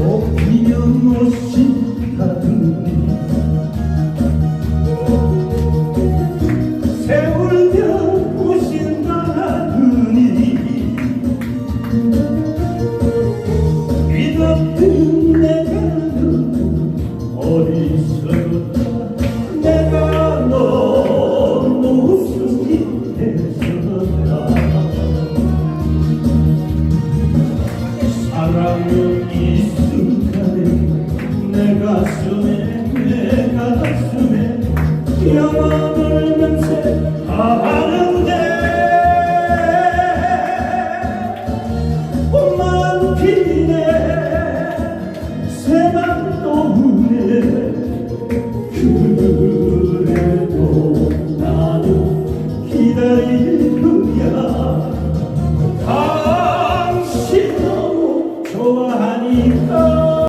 꽃피는 옷이 같은 세월별 오신 나그니 믿었던 내가는 어리석었다 내가 너무 이 순간에 내 가슴에 내 가슴에 영원을 맹세하는데. 봄만 피네. 새만 오네. 그래도 나는 기다릴 거야 당신 너무 좋아하니까